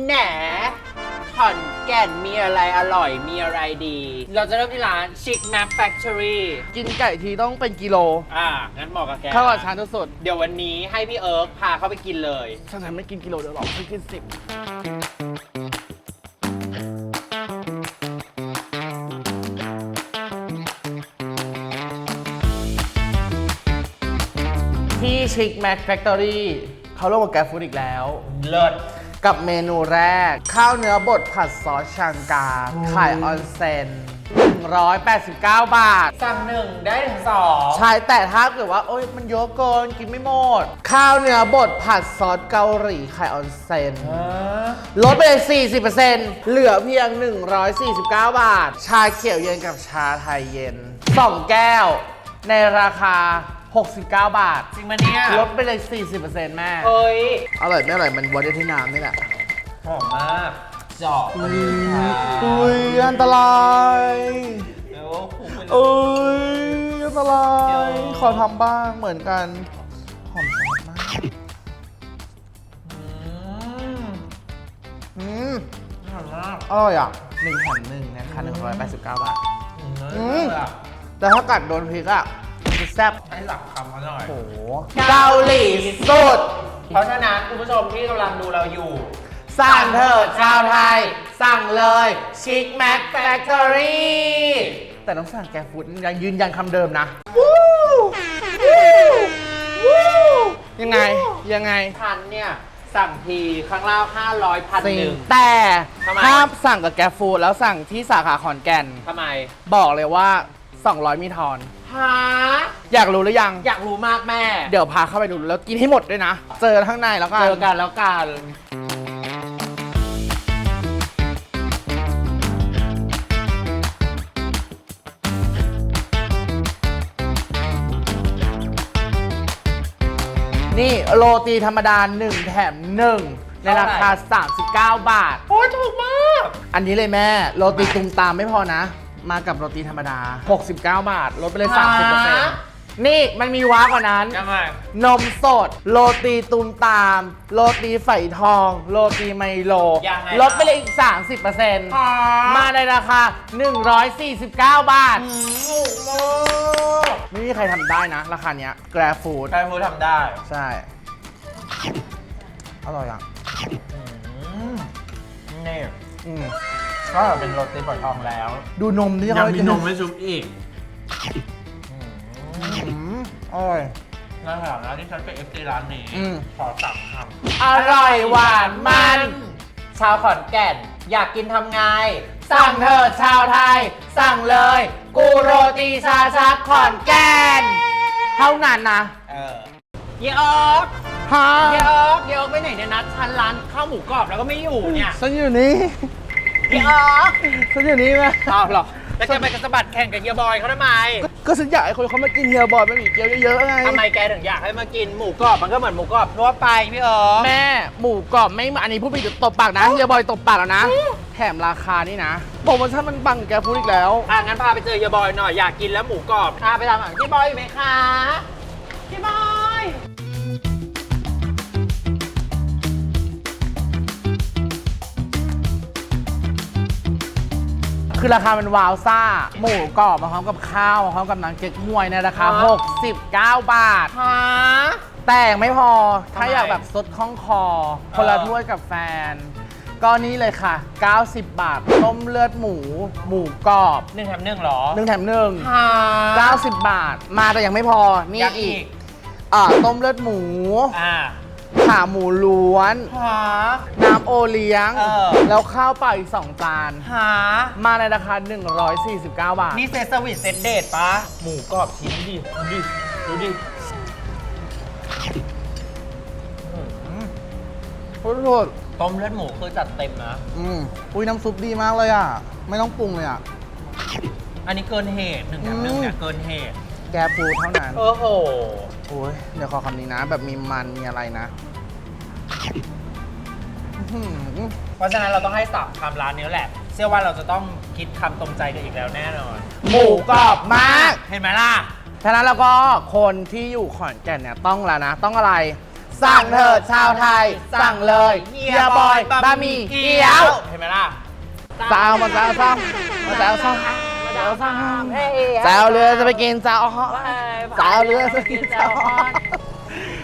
แหนขอนแก่นมีอะไรอร่อยมีอะไรดี เราจะเริ่มที่ร้าน Chic Map Factory กินไก่ทีต้องเป็นกิโลอ่างั้นเหมาะกับแกเข้ากับชานสุดเดี๋ยววันนี้ให้พี่เอิร์กพาเข้าไปกินเลย ๆฉันไม่กินกิโลเดียวหรอกฉันกินสิบที่ชิคแม็กแฟคทอรี่เขาลงกับแกฟูดอีกแล้ว เลิศ กับเมนูแรก ข้าวเนื้อบดผัดซอสชังกาไข่ออนเซน189 บาท สั่งหนึ่งได้ถึงสองใช่แต่ถ้าเกิดว่าโอ๊ยมันเยอะเกินกินไม่หมด ข้าวเนื้อบดผัดซอสเกาหลีไข่ออนเซนลดไปเลย 40%เหลือเพียง 149 บาท ชาเขียวเย็นกับชาไทยเย็น 2 แก้ว ในราคา 69 บาท จริงมาเนี่ยลดไปเลย 40%แม่เอ้ยอร่อยไม่อร่อยมันวัดได้ที่น้ำนี่แหละหอมมากจอบอุ้ยอันตรายเดี๋ยวผูกไปเลย เอ้ยอันตรายขอทำบ้างเหมือนกัน หอมจังมากอืมอืมอร่อยมากอร่อยอะหนึ่งแถมหนึ่งนะคะ189 บาท อืมอืมเลิศอะแต่ถ้ากัดโดนพริกอะมันจะ แซ่บให้หลักคำอร่อยโอ้โหเกาหลีสุด เพราะฉะนั้นคุณผู้ชมที่กำลังดูเราอยู่ สั่งเถิดชาวไทย สั่งเลยชิคแม็กแฟคทอรี่แต่ต้องสั่งแกฟูดยังยืนยันคำเดิมนะยังไงยังไงพันเนี่ยสั่งทีครั้งละ500พันหนึ่ง แต่ทำไม ถ้าสั่งกับแกฟูดแล้วสั่งที่สาขาขอนแก่นทำไม บอกเลยว่า 200 มีทอนฮะอยากรู้หรือยัง อยากรู้มากแม่ เดี๋ยวพาเข้าไปดูแล้วกินให้หมดด้วยนะ เจอข้างในแล้วกัน เจอกันแล้วกัน นี่โรตีธรรมดา 1 แถม 1 ในราคา 39 บาท โอ้ยถูกมาก อันนี้เลยแม่ โรตีตุมตามไม่พอนะ มากับโรตีธรรมดา 69 บาท ลดไปเลย ฮะ 30%นี่มันมีว้ากว่านั้น ยังไงนมสด โรตีตุมตาม โรตีไฝทอง โรตีไมโล ยังไง ลดไปเลยอีก 30%ฮะมาในราคา 149 บาทถูกมากไม่มีใครทำได้นะ ราคาเนี้ยแกรฟูด ใครพูดทำได้ใช่ อร่อยอะ อืมนี่อืม ก็เป็นโรตีฝอยทองแล้วดูนมที่ยังเขาให้มีกินนมไม่ชุบอีกอืมอร่อยนะครันะที่ฉันเป็นเอฟซีร้านนี้ อืม ขอสามคำอร่อยหวานมัน ชาวขอนแก่น อยากกินทำไง สั่งเถิดชาวไทย สั่งเลย กูโรตีชาชักขอนแก่น เท่านั้นนะเออ เยออกฮะเยออกเยออกไปไหนเนี่ยนัดชั้นร้านข้าวหมูกรอบแล้วก็ไม่อยู่เนี่ย ฉันอยู่นี่เย ออกฉันอยู่นี่ไหมอ้าวเหรอแล้วจะไปกระสะบัดแข่งกับเฮียบอยเขาทำไม ก็ฉันอยากให้คนเขามากินเฮียบอยบะหมี่เกี๊ยวเยอะๆไงทำไมแกถึงอยากให้มากินหมูกรอบมันก็เหมือนหมูกรอบทั่วไปพี่เอิร์กแม่หมูกรอบไม่อันนี้พูดไปเดี๋ยวตบปากนะเฮียบอยตบปากแล้วนะ แถมราคานี่นะโปรโมชั่นมันบังแกพูดอีกแล้วอะงั้นพาไปเจอเฮียบอยหน่อยอยากกินแล้วหมูกรอบพาไปตามหาพี่บอยอยู่ไหมคะพี่บอย คือราคามันวาวซ่า หมูกรอบมาพร้อมกับข้าวมาพร้อมกับน้ำเก๊กฮวยในราคา69 บาท ฮะ แต่ยังไม่พอ ถ้าทำไมอยากแบบซดคล่องคอ คนละถ้วยกับแฟน ก็นี่เลยค่ะ 90 บาท ต้มเลือดหมู หมูกรอบหนึ่งแถมหนึ่งเหรอหนึ่งแถมหนึ่งฮะ90 บาท มาแต่ยังไม่พอ นี่อยากอีอีกกอ่าต้มเลือดหมู อ่า ขาหมูล้วนฮะน้ำโอเลี้ยง เออ แล้วข้าวเปล่าอีก2จานฮะมาในราคา 149 บาท นี่เซตสวิตเซตเดทปะหมูกรอบชิ้นดิดูดิดูดิโคตรโทษต้มเลือดหมูคือจัดเต็มนะ อืมอุ้ยน้ำซุปดีมากเลยอะ ไม่ต้องปรุงเลยอะ อันนี้เกินเหตุหนึ่งแถมหนึ่งเนี่ยเกินเหตุ แกฟูเท่านั้น โอ้โห โอ้ยเดี๋ยวขอคำนี้นะ แบบมีมันมีอะไรนะอื้อหือเพราะฉะนั้นเราต้องให้สามคำร้านนี้แหละ เชื่อว่าเราจะต้องคิดคำตรงใจกันอีกแล้วแน่นอนหมูกรอบมาก เห็นไหมล่ะ ฉะนั้นแล้วก็คนที่อยู่ขอนแก่นเนี่ยต้องแล้วนะ ต้องอะไร สั่งเถอะชาวไทย สั่งเลยเฮียบอยบะหมี่เกี๊ยว เห็นไหมล่ะ สาวมาสาวซ้ำมาสาว ซ้ำสาวซ้ำสาวเรือจะไปกินสาวฮอสาวเรือจะไปกินสาวฮอ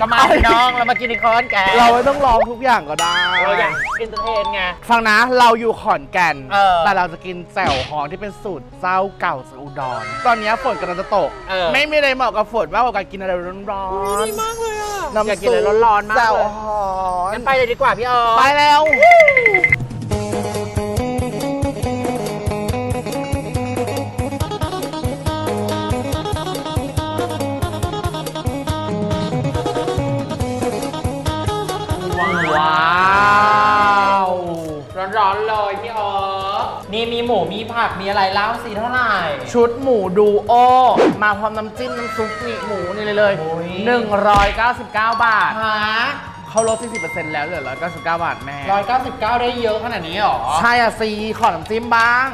ก็มาสิน้องเรามากินอีกคนแกเราไม่ต้องร้องทุกอย่างก็ได้เราอยากอินเตอร์เทนไงฟังนะเราอยู่ขอนแก่นเออแต่เราจะกินแจ่วฮอนที่เป็นสูตรเจ้าเก่าจากอุดรตอนนี้ฝนกำลังจะตกเออไม่มีอะไรเหมาะกับฝนมากกว่าการกินอะไรร้อนๆมากเลยอะน้ำอยากกินอะไรร้อนๆมากแจ่วเลยฮอนงั้นไปเลยดีกว่าพี่ออไปแล้วว้ นี่มีหมูมีผักมีอะไรเล่าสิเท่าไหร่ ชุดหมูดูโอ มาพร้อมน้ำจิ้มน้ำซุปนี่หมูนี่เลยเลย โอ้ย 199 บาทฮะเขาลด 40%แล้วเหลือ 199 บาทแม่ร้อยเก้าสิบเก้าได้เยอะขนาดนี้หรอ ใช่อะซีขอน้ำจิ้มบ้าง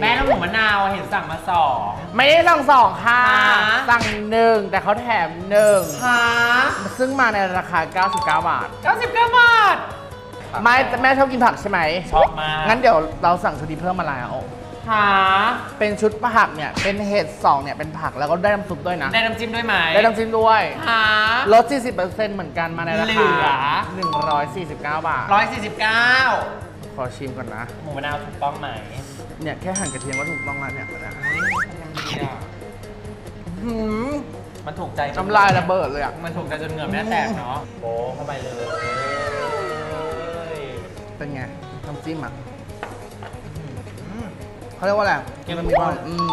แม่น้ำหมูมะนาวเห็นสั่งมาสอง ไม่ได้สั่งสองค่ะ ฮะ สั่งหนึ่งแต่เขาแถมหนึ่งฮะซึ่งมาในราคา 99 บาทเก้าสิ บเก้าบาทไม่แม่ชอบกินผักใช่ไหมชอบมากงั้นเดี๋ยวเราสั่งชุดนี้เพิ่มมาแล้วหาเป็นชุดผักเนี่ย เป็นเห็ดสองเนี่ย เป็นผักแล้วก็ได้น้ำซุปด้วยนะ ได้น้ำจิ้มด้วยไหมได้น้ำจิ้มด้วยหาลด 40%เหมือนกันมาในราเหลืคาอ149 บาทร้อยสี่สิบเก้าขอชิมก่อนนะ หมูมะนาวถูกต้องไหม เนี่ย แค่หั่นกระเทียมก็ถูกต้องแล้วเนี่ยนะเนี่ยหืมมันถูกใจจน้ำลายระเบิดเลยอะ มันถูกใจจนเหงื่อแม่แตกเนาะโอ้เข้าไปเลย เป็นไงน้ำจิ้มอะเขาเรียกว่าอะไรมันมีความอืม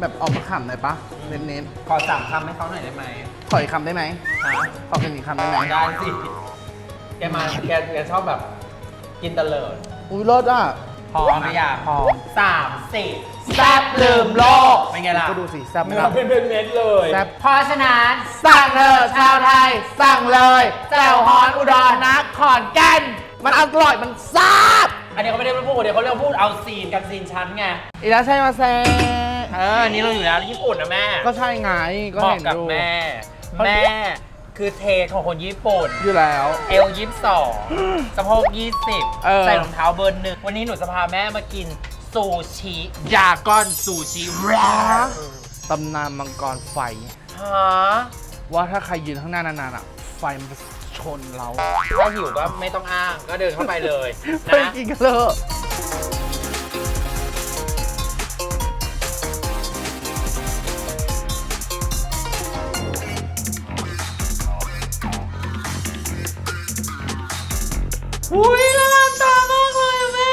แบบออกมาขำหน่อยปะเน้นขอสามคำให้เขาหน่อยได้ไหมๆขออีกคำได้ไหมฮะขอกินอีกคำได้ไหมได้สิ แกมาแกแกชอบแบบกินตะเลิดอุ้ยรสอะพร้อมไหมอยากพร้อมสามสี่แซ่บลืมโลกเป็นไงล่ะก็ดูสิแซ่บไหมเนื้อล่ะ เป็นเม็ดๆเลยแซ่บ เพราะฉะนั้นสั่งเถอะชาวไทย สั่งเลยแจ่วฮอนอุดรนะขอนแก่น มันอร่อยมันแซ่บอันนี้เขาไม่ได้พูดเดี๋ยวเขาเรียกพูดเอาซีนกับซีนชั้นไง อีแล้วใช่มาเซเอออันนี้เราอยู่แล้วญี่ปุ่นนะแม่ก็ใช่ไงก็เหมาะเห็นกับดูแม่ แม่คือเทของคนญี่ปุ่น อยู่แล้ว เอลยี่สิบสองสะโพกยี่สิบเออ ใส่รองเท้าเบอร์หนึ่งวันนี้หนูจะพาแม่มากินซูชิยาก้อนซูชิแรตำนานมังกรไฟ ฮะว่าถ้าใครยืนข้างหน้านานๆอะ ไฟมันจะ ชนเรา ถ้าหิวก็ไม่ต้องอ้างก็เดินเข้าไปเลยไปนะกินกันเลยอุ้ยละลานตามากเลยอะแม่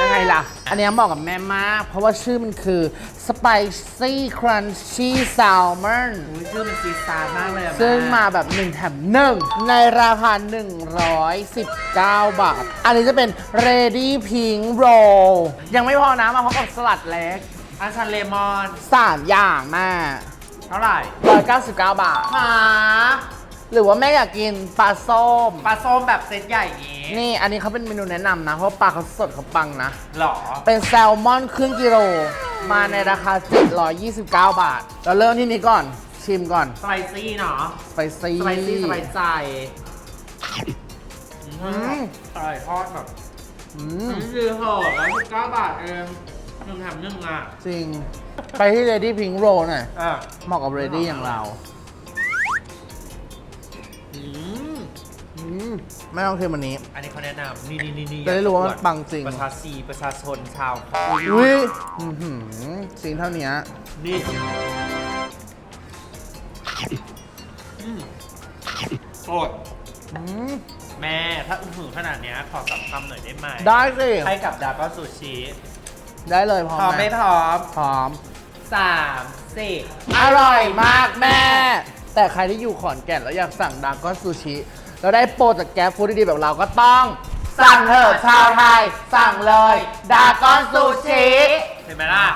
ยังไงล่ะ อันเนี้ยเหมาะกับแม่มาก เพราะว่าชื่อมันคือ Spicy Crunchy Salmon อุ้ยชื่อมันซีซาร์มากเลยอะแซึ่งมาแบบ 1 แถม 1 ในราคา 119 บาท อันนี้จะเป็น Ready Pink Roll ยังไม่พอนะมาพร้อมกับสลัดเล็กอาชันเลมอน 3 อย่างแม่เท่าไหร่199 บาท หาหรือว่าแม่อยากกินปลาส้ม ปลาส้มแบบเซตใหญ่อย่างงี้นี่อันนี้เขาเป็นเมนูแนะนำนะ เพราะปลาเขาสดเขาปังนะ หรอ เป็นแซลมอนครึ่งกิโล มาในราคา 729 บาท เราเริ่มที่นี้ก่อน ชิมก่อน สไปซี่เนาะไปซีสไปซี่สบายใจอืมอร่อยทอดแบบอืมนี่คือห่อร้อยสิบเก้าบาทเองหนึ่งแถมหนึ่งอะ จริง ไปที่ Ready Pink Roll หน่อย อะ เหมาะกับ Ready อย่างเรา มไม่ต้องเค็มวันนี้ อันนี้เขาแนะนำนี่นี่นี่นี่จะได้รู้ว่ามันปังจริง ประชาชีประชาชนชาวอุ้ยอื้อหือสิ่งเท่านี้นี่โกรธอืมแม่ถ้าอื้อหือขนาดเนี้ยขอสับคำหน่อยได้ไหมได้สิ ให้กับดาก็ซูชิได้เลยพร้อมพร้อมไหมไม่พร้อมพร้อม สามสี่อร่อยมากแม่ แต่ใครที่อยู่ขอนแก่นแล้วอยากสั่งดากอนซูชิ แล้วได้โปรจากแก๊ฟฟู้ดดีๆแบบเราก็ต้อง สั่งเถอะชาวไทย สั่งเลย ดากอนซูชิ เห็นไหมล่ะ